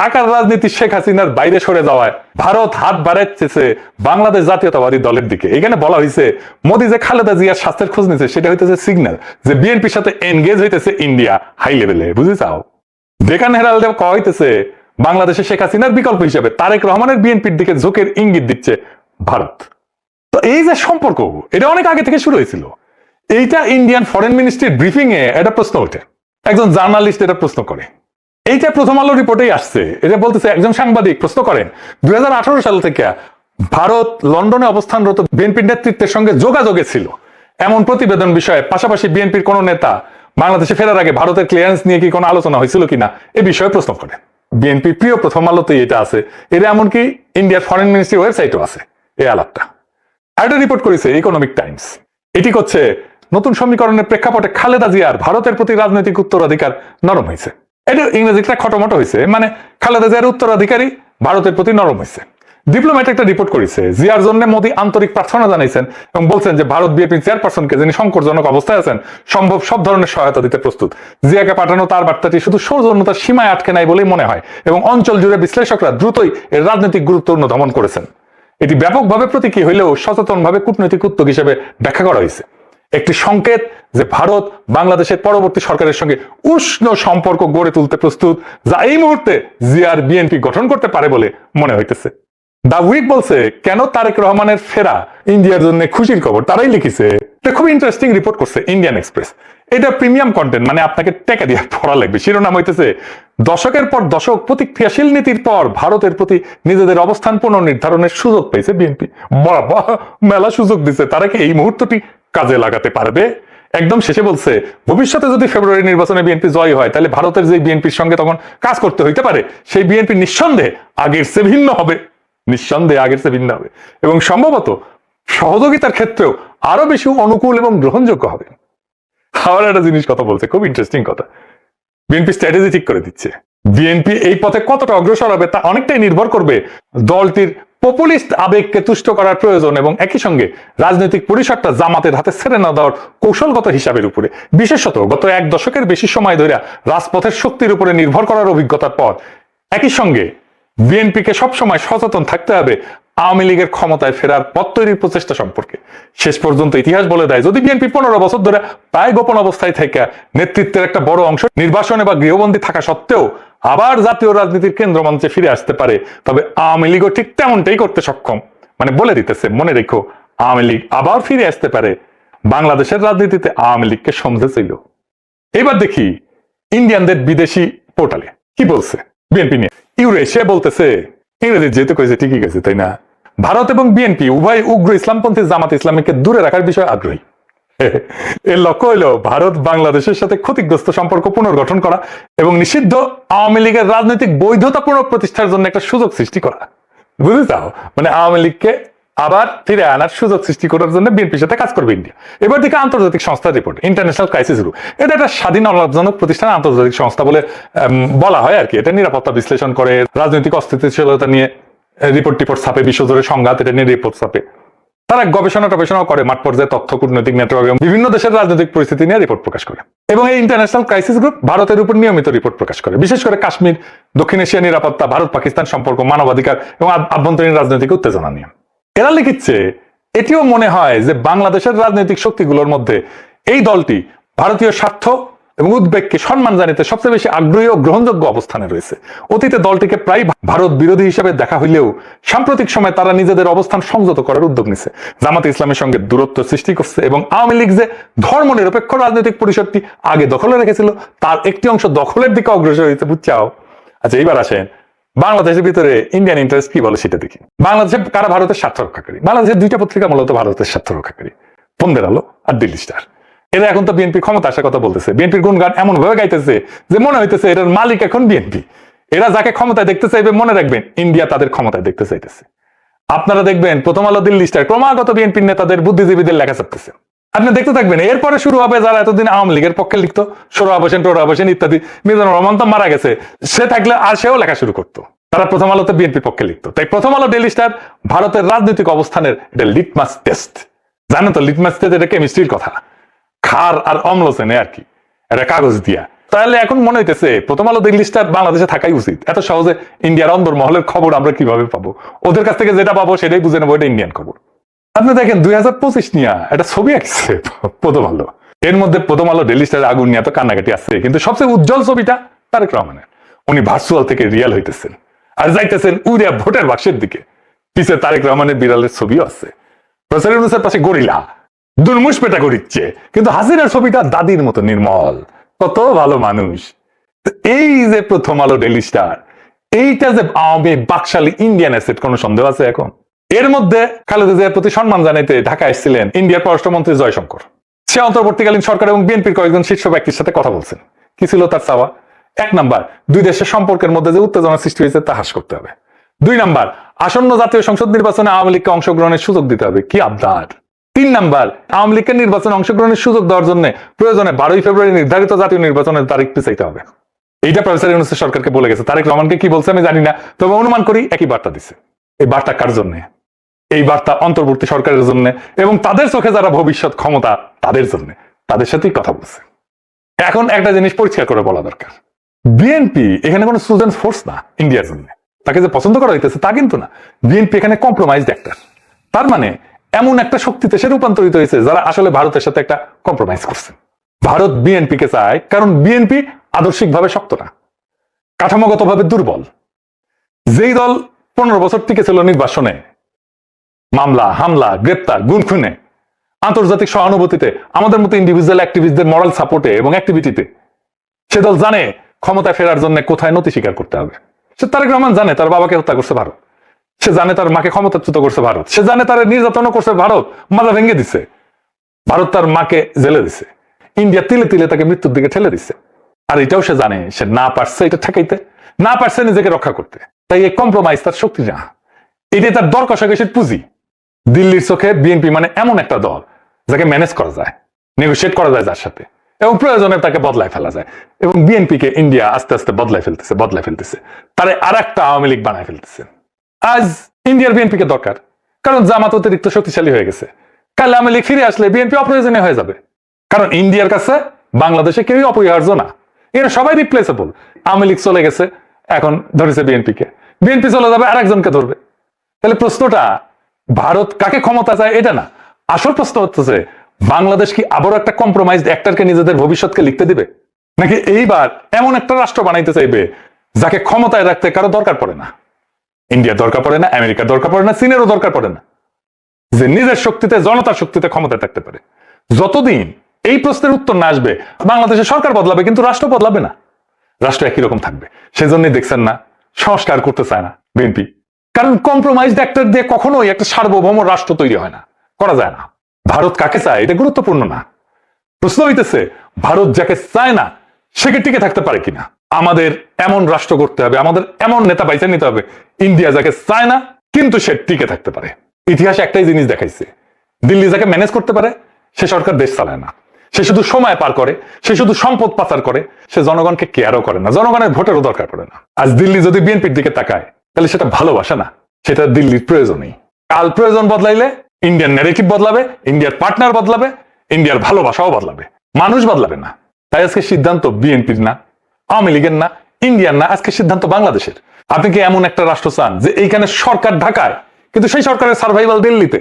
ঢাকার রাজনীতি শেখ হাসিনার বাইরে সরে যাওয়ায় ভারত হাত বাড়াইতেছে বাংলাদেশ জাতীয়তাবাদী দলের দিকে। এখানে বলা হয়েছে মোদী যে খালেদা জিয়ার স্বাস্থ্যের খোঁজ নিছে, সেটা হইতেছে সিগন্যাল যে বিএনপির সাথে এনগেজ হইতেছে ইন্ডিয়া হাই লেভেলে বুঝে চাও ডেকান হেরাল্ডে কয়া হইতেছে, বাংলাদেশে শেখ হাসিনার বিকল্প হিসেবে তারেক রহমানের বিএনপির দিকে ঝোঁকের ইঙ্গিত দিচ্ছে ভারত। তো এই যে সম্পর্ক, এটা অনেক আগে থেকে শুরু হয়েছিল। এইটা ইন্ডিয়ান ফরেন মিনিস্ট্রির ব্রিফিং এ এটা প্রশ্ন ওঠে। একজন জার্নালিস্ট এটা প্রশ্ন করে। এইটা প্রথম আলো রিপোর্টেই আসছে। এটা বলতেছে, একজন সাংবাদিক প্রশ্ন করেন, দুই সাল থেকে ভারত লন্ডনে অবস্থানরত বিএনপির নেতৃত্বের সঙ্গে যোগাযোগে ছিল। এমন প্রতিবেদন বিষয়ে পাশাপাশি বিএনপির কোন নেতা বাংলাদেশে ফেরার আগে ভারতের ক্লিয়ারেন্স নিয়ে কি কোনো আলোচনা হয়েছিল কিনা, এ বিষয়ে প্রশ্ন করেন। বিএনপির প্রিয় প্রথম আলোতেই এটা আছে। এটা এমনকি ইন্ডিয়ার ফরেন মিনিস্ট্রি ওয়েবসাইটও আছে, এই আলাপটা। আরেকটা রিপোর্ট করেছে ইকোনমিক টাইমস এটি করছে নতুন সমীকরণের প্রেক্ষাপটে খালেদা জিয়ার ভারতের প্রতি রাজনৈতিক উত্তরাধিকার নরম হয়েছে। এটা ইংরেজিটা খটোমটো হয়েছে মানে খালেদা জিয়ার উত্তরাধিকারী ভারতের প্রতি নরম হয়েছে ডিপ্লোম্যাট একটা রিপোর্ট করেছে। জিয়ার জন্য মোদী আন্তরিক প্রার্থনা জানাইছেন এবং বলছেন যে, ভারত বিএপি চেয়ারপারসনকে যিনি সংকটজনক অবস্থায় আছেন, সম্ভব সব ধরনের সহায়তা দিতে প্রস্তুত। জিয়াকে পাঠানো তার বার্তাটি শুধু সৌজন্যতার সীমায় আটকে নাই বলেই মনে হয় এবং অঞ্চল জুড়ে বিশ্লেষকরা দ্রুতই এর রাজনৈতিক গুরুত্ব অনুধাবন করেছেন। এটি ব্যাপকভাবে প্রতীকী হইলেও সচেতনভাবে কূটনৈতিক উদ্যোগ হিসেবে ব্যাখ্যা করা হয়েছে একটি সংকেত যে ভারত বাংলাদেশের পরবর্তী সরকারের সঙ্গে উষ্ণ সম্পর্ক গড়ে তুলতে প্রস্তুত, যা এই মুহূর্তে জিয়ার বিএনপি গঠন করতে পারে বলে মনে হইতেছে। দা উইক বলছে, কেন তারেক রহমানের ফেরা ইন্ডিয়ার জন্য খুশির খবর? তারাই লিখেছে এটা খুব ইন্টারেস্টিং রিপোর্ট করছে ইন্ডিয়ান এক্সপ্রেস এটা প্রিমিয়াম কন্টেন্ট মানে আপনাকে টাকা দিয়ে পড়া লাগবে। শিরোনাম হইতেছে, দশকের পর দশক প্রতিক্রিয়াশীল নীতির পর ভারতের প্রতি নিজেদের অবস্থান পুনর্নির্ধারণের সুযোগ পেয়েছে বিএনপি। বাবা, মেলা সুযোগ দিছে। তারা কি এই মুহূর্তটি কাজে লাগাতে পারবে? একদম শেষে বলছে, ভবিষ্যতে যদি ফেব্রুয়ারি নির্বাচনে বিএনপি জয় হয়, তাহলে ভারতের যে বিএনপির সঙ্গে তখন কাজ করতে হইতে পারে, সেই বিএনপি নিঃসন্দেহে আগের সে ভিন্ন হবে। নিঃসন্দেহে আগের সে ভিন্ন হবে। এবং সম্ভবত সহযোগিতার ক্ষেত্রেও আরও বেশি অনুকূল এবং গ্রহণযোগ্য হবে। আবার একটা জিনিস কথা বলছে, খুব ইন্টারেস্টিং কথা। বিএনপি স্ট্র্যাটেজি ঠিক করে দিচ্ছে। বিএনপি এই পথে কতটা অগ্রসর হবে তা অনেকটাই নির্ভর করবে দলটির পপুলিস্ট আবেগকে তুষ্ট করার প্রয়োজন এবং একই সঙ্গে রাজনৈতিক পরিসরটা জামাতের হাতে ছেড়ে না দেওয়ার কৌশলগত হিসাবের উপরে। বিশেষত গত এক দশকের বেশি সময় ধরে রাজপথের শক্তির উপরে নির্ভর করার অভিজ্ঞতার পর, একই সঙ্গে বিএনপিকে সবসময় সচেতন থাকতে হবে আওয়ামী লীগের ক্ষমতায় ফেরার পথ তৈরির প্রচেষ্টা সম্পর্কে। শেষ পর্যন্ত ইতিহাস বলে দেয়, যদি বিএনপি পনেরো বছর ধরে প্রায় গোপন অবস্থায় থেকে নেতৃত্বের একটা বড় অংশ নির্বাসনে বা গৃহবন্দী থাকা সত্ত্বেও আবার জাতীয় রাজনীতির কেন্দ্র মঞ্চে ফিরে আসতে পারে, তবে আওয়ামী লীগও ঠিক তেমনটাই করতে সক্ষম। মানে বলে দিতেছে, মনে রেখো, আওয়ামী লীগ আবার ফিরে আসতে পারে। বাংলাদেশের রাজনীতিতে আওয়ামী লীগকে সমঝেছিল এবার দেখি ইন্ডিয়ানদের বিদেশি পোর্টালে কি বলছে। বিএনপি নিয়ে। ইউরেশিয়া বলতেছে ইংরেজি যেহেতু কয়েছে ঠিকই গেছে, তাই না? ভারত এবং বিএনপি, উভয় উগ্র ইসলামপন্থী জামাত ইসলামীকে দূরে রাখার বিষয়ে আগ্রহী। এর লক্ষ্য হইল ভারত বাংলাদেশের সাথে ক্ষতিগ্রস্ত সম্পর্ক পুনর্গঠন করা এবং নিষিদ্ধ আওয়ামী লীগের রাজনৈতিক বৈধতা পুনঃপ্রতিষ্ঠার জন্য একটা সুযোগ সৃষ্টি করা। বুঝে চাও মানে আওয়ামী লীগকে আবার ফিরে আনার সুযোগ সৃষ্টি করার জন্য বিএনপির সাথে কাজ করবে ইন্ডিয়া। এবার দিকে আন্তর্জাতিক সংস্থার রিপোর্ট ইন্টারন্যাশনাল ক্রাইসিস গ্রুপ এটা একটা স্বাধীন অলাভজনক প্রতিষ্ঠান, আন্তর্জাতিক সংস্থা বলে বলা হয় আর কি। এটা নিরাপত্তা বিশ্লেষণ করে, রাজনৈতিক অস্থিতিশীলতা নিয়ে রিপোর্ট টিপোর্ট ছাপে, বিশ্বজুড়ে সংঘাত, এটা নিয়ে রিপোর্ট ছাপে। তারা গবেষণা টবেষণা করে মাঠ পর্যায়ে তথ্য, কূটনৈতিক নেটওয়ার্ক এবং বিভিন্ন দেশের রাজনৈতিক পরিস্থিতি নিয়ে রিপোর্ট প্রকাশ করে। এবং এই ইন্টারন্যাশনাল ক্রাইসিস গ্রুপ ভারতের উপর নিয়মিত রিপোর্ট প্রকাশ করে। বিশেষ করে কাশ্মীর, দক্ষিণ এশিয়া নিরাপত্তা ভারত পাকিস্তান সম্পর্ক, মানবাধিকার এবং আভ্যন্তরীণ রাজনৈতিক উত্তেজনা নিয়ে। এরা লিখিচ্ছে এটিও মনে হয় যে বাংলাদেশের রাজনৈতিক শক্তিগুলোর মধ্যে এই দলটি ভারতীয় স্বার্থ এবং উদ্বেগকে সম্মান জানিতে সবচেয়ে বেশি আগ্রহী ও গ্রহণযোগ্য অবস্থানে রয়েছে। অতীতে দলটিকে প্রায় ভারত বিরোধী হিসেবে দেখা হইলেও সাম্প্রতিক সময়ে তারা নিজেদের অবস্থান সংযত করার উদ্যোগ নিছে। জামাতে ইসলামের সঙ্গে দূরত্ব সৃষ্টি করছে এবং আওয়ামী লীগ যে ধর্ম নিরপেক্ষ রাজনৈতিক পরিষদটি আগে দখলে রেখেছিল, তার একটি অংশ দখলের দিকে অগ্রসর হইতে বুঝছাও। আচ্ছা এইবার আসেন বাংলাদেশের ভিতরে ইন্ডিয়ান ইন্টারেস্ট কি বলে সেটা দেখি। বাংলাদেশে কারা ভারতের স্বার্থ রক্ষাকারী বাংলাদেশের দুইটা পত্রিকা মূলত ভারতের স্বার্থ রক্ষাকারী পন্দের আলো আর দিল্লি স্টার। এরা এখন তো বিএনপি ক্ষমতা আসার কথা বলতেছে। বিএনপির গুণগান এমন ভাবে গাইতেছে যে মনে হইতেছে এটার মালিক এখন বিএনপি এরা যাকে ক্ষমতায় দেখতে চাইবে মনে রাখবেন ইন্ডিয়া তাদের ক্ষমতায় দেখতে চাইতেছে। আপনারা দেখবেন, প্রথম আলো দিল্লি স্টার ক্রমাগত বিএনপির নেতাদের বুদ্ধিজীবীদের লেখা ছাপতেছে। আপনি দেখতে থাকবেন, এরপরে শুরু হবে যারা এতদিন আওয়ামী লীগের পক্ষে লিখতো সোহরাব হোসেন টোহরাব হোসেন ইত্যাদি, মিজানুর রহমান তো মারা গেছে, সে থাকলে আর সেও লেখা শুরু করতো। তারা প্রথম আলোতে বিএনপির পক্ষে লিখতো। তাই প্রথম আলো ডেলি স্টার ভারতের রাজনৈতিক অবস্থানের এটা লিটমাস টেস্ট। জানেন তো লিটমাস টেস্ট এটা কেমিস্ট্রির কথা। খার আর অম্ল আর কি একটা কাগজ দিয়া। তাহলে এখন মনে হইতেছে, প্রথম আলো দিল্লি স্টার বাংলাদেশে থাকাই উচিত। এত সহজে ইন্ডিয়ার অন্দর মহলের খবর আমরা কীভাবে পাবো? ওদের কাছ থেকে যেটা পাবো সেটাই বুঝে নেব, এটা ইন্ডিয়ান খবর। আপনি দেখেন দুই হাজার পঁচিশ নিয়ে একটা ছবি আঁকছে প্রথম আলো এর মধ্যে প্রথম আলো ডেলি স্টার আগুন নিয়ে তো কান্নাকাটি আছে, কিন্তু সবচেয়ে উজ্জ্বল ছবিটা তারেক রহমানের। উনি ভার্চুয়াল থেকে রিয়াল হইতেছেন। আর যাইতেছেন উড়িয়া ভোটের বাক্সের দিকে। পিছে তারেক রহমানের বিড়ালের ছবিও আছে। প্রসার ইউনুসের পাশে গরিলা। দুর্মুষ পেটা করিচ্ছে কিন্তু হাসিনার ছবিটা দাদির মতো নির্মল। কত ভালো মানুষ। এই যে প্রথম আলো ডেলি স্টার এইটা যে আওয়ামী বাকশালী ইন্ডিয়ান অ্যাসেট কোনো সন্দেহ আছে এখন? এর মধ্যে খালেদা জিয়ার প্রতি সম্মান জানাইতে ঢাকা এসেছিলেন ইন্ডিয়ার পররাষ্ট্রমন্ত্রী জয়শঙ্কর। সে অন্তর্বর্তীকালীন সরকার এবং বিএনপির কয়েকজন শীর্ষ ব্যক্তির সাথে কথা বলছেন। কি ছিল তার চাওয়া? এক নাম্বার, দুই দেশের সম্পর্কের মধ্যে যে উত্তেজনা সৃষ্টি হয়েছে তা হ্রাস করতে হবে। দুই নাম্বার, আসন্ন জাতীয় সংসদ নির্বাচনে আওয়ামী লীগকে অংশগ্রহণের সুযোগ দিতে হবে। কি আবদার? তিন নাম্বার, আওয়ামী লীগকে নির্বাচনে অংশগ্রহণের সুযোগ দেওয়ার জন্য প্রয়োজনে বারোই ফেব্রুয়ারি নির্ধারিত জাতীয় নির্বাচনের তারিখ পিছাইতে হবে। এইটা প্রফেসর ইউনুস সরকারকে বলে গেছে। তারেক রহমানকে কি বলছে আমি জানি না, তবে অনুমান করি একই বার্তা দিছে। এই বার্তা কার জন্য? এই বার্তা অন্তর্বর্তী সরকারের জন্য এবং তাদের চোখে যারা ভবিষ্যৎ ক্ষমতা, তাদের জন্য। তাদের সাথেই কথা বলছে। এখন একটা জিনিস পরিষ্কার করে বলা দরকার। বিএনপি এখানে কোনো স্টুডেন্ট ফোর্স না ইন্ডিয়ার জন্য। তাকে যে পছন্দ করা হইতেছে তা কিন্তু না। বিএনপি এখানে কম্প্রোমাইজড একটা তার মানে এমন একটা শক্তিতে সে রূপান্তরিত হয়েছে যারা আসলে ভারতের সাথে একটা কম্প্রোমাইজ করছে। ভারত বিএনপি কে চায় কারণ বিএনপি আদর্শিকভাবে শক্ত না। কাঠামোগতভাবে দুর্বল। যেই দল পনেরো বছর টিকে ছিল নির্বাসনে মামলা, হামলা, গ্রেপ্তার গুণ খুনে। আন্তর্জাতিক সহানুভূতিতে, আমাদের মতো ইন্ডিভিজুয়াল অ্যাক্টিভিস্টদের মরাল সাপোর্টে এবং অ্যাক্টিভিটিতে সে দল জানে ক্ষমতায় ফেরার জন্য কোথায় নতি স্বীকার করতে হবে। সে তারেক রহমান জানে তার বাবাকে হত্যা করছে ভারত। সে জানে তার মাকে ক্ষমতাচ্যুত করছে ভারত। সে জানে তার নির্যাতনও করছে ভারত। মাজা ভেঙে দিছে। ভারত তার মাকে জেলে দিছে। ইন্ডিয়া তিলে তিলে তাকে মৃত্যুর দিকে ঠেলে দিছে। আর এটাও সে জানে, সে না পারছে এটা ঠেকাইতে, না পারছে নিজেকে রক্ষা করতে। তাই এই কম্প্রোমাইজ তার শক্তি না। এটাই তার দর কষাকষির পুঁজি? দিল্লির চোখে বিএনপি মানে এমন একটা দল যাকে ম্যানেজ করা যায় নেগোসিয়েট করা যায় যার সাথে। এবং প্রয়োজনে তাকে বদলায় ফেলা যায়। এবং বিএনপি কে ইন্ডিয়া আস্তে আস্তে বদলায় ফেলতেছে বদলায় ফেলতেছে। তারে আর একটা আওয়ামী লীগ বানায় ফেলতেছে। আজ ইন্ডিয়ার বিএনপি কে দরকার। কারণ জামাত অতিরিক্ত শক্তিশালী হয়ে গেছে। কাল আওয়ামী লীগ ফিরে আসলে বিএনপি অপ্রয়োজনীয় হয়ে যাবে। কারণ ইন্ডিয়ার কাছে বাংলাদেশে কেউই অপরিহার্য না। এরা সবাই রিপ্লেসেবল আওয়ামী লীগ চলে গেছে, এখন ধরেছে বিএনপি কে বিএনপি চলে যাবে, আরেকজনকে ধরবে। তাহলে প্রশ্নটা ভারত কাকে ক্ষমতা চায় এটা না। আসল প্রশ্ন হচ্ছে, বাংলাদেশ কি আবারও একটা কম্প্রোমাইজ অ্যাক্টরকে নিজেদের ভবিষ্যৎকে লিখতে দিবে? নাকি এইবার এমন একটা রাষ্ট্র বানাইতে চাইবে, যাকে ক্ষমতায় রাখতে কারও দরকার পড়ে না? ইন্ডিয়ার দরকার পড়ে না আমেরিকার দরকার পড়ে না, চীনেরও দরকার পড়ে না। যে নিজের শক্তিতে, জনতার শক্তিতে ক্ষমতায় থাকতে পারে। যতদিন এই প্রশ্নের উত্তর না আসবে, বাংলাদেশের সরকার বদলাবে, কিন্তু রাষ্ট্র বদলাবে না। রাষ্ট্র একই রকম থাকবে। সেজন্যই দেখছেন না, সংস্কার করতে চায় না, বিএনপি। কারণ কম্প্রোমাইজ অ্যাক্টর দিয়ে কখনোই একটা সার্বভৌম রাষ্ট্র তৈরি হয় না। করা যায় না। ভারত কাকে চায় এটা গুরুত্বপূর্ণ না। প্রশ্ন হইতেছে, ভারত যাকে চায় না, সেকে টিকে থাকতে পারে কিনা? আমাদের এমন রাষ্ট্র করতে হবে, আমাদের এমন নেতা বাইচে নিতে হবে, ইন্ডিয়া যাকে চায় না, কিন্তু সে টিকে থাকতে পারে। ইতিহাসে একটাই জিনিস দেখাইছে, দিল্লি যাকে ম্যানেজ করতে পারে, সে সরকার দেশ চালায় না। সে শুধু সময় পার করে, সে শুধু সম্পদ পাচার করে, সে জনগণকে কেয়ারও করে না, জনগণের ভোটেরও দরকার পড়ে না। আজ দিল্লি যদি বিএনপির দিকে তাকায় তাহলে সেটা ভালোবাসা না, সেটা দিল্লির প্রয়োজনই। কাল প্রয়োজন বদলাইলে ইন্ডিয়ান ন্যারেটিভ বদলাবে ইন্ডিয়ার পার্টনার বদলাবে ইন্ডিয়ার ভালোবাসাও বদলাবে। মানুষ বদলাবে না। তাই আজকে সিদ্ধান্ত বিএনপির না, আওয়ামী লীগের না ইন্ডিয়ার না, আজকে সিদ্ধান্ত বাংলাদেশের। আপনি কি এমন একটা রাষ্ট্র চান যে এইখানে সরকার ঢাকায়, কিন্তু সেই সরকারের সার্ভাইভাল দিল্লিতে?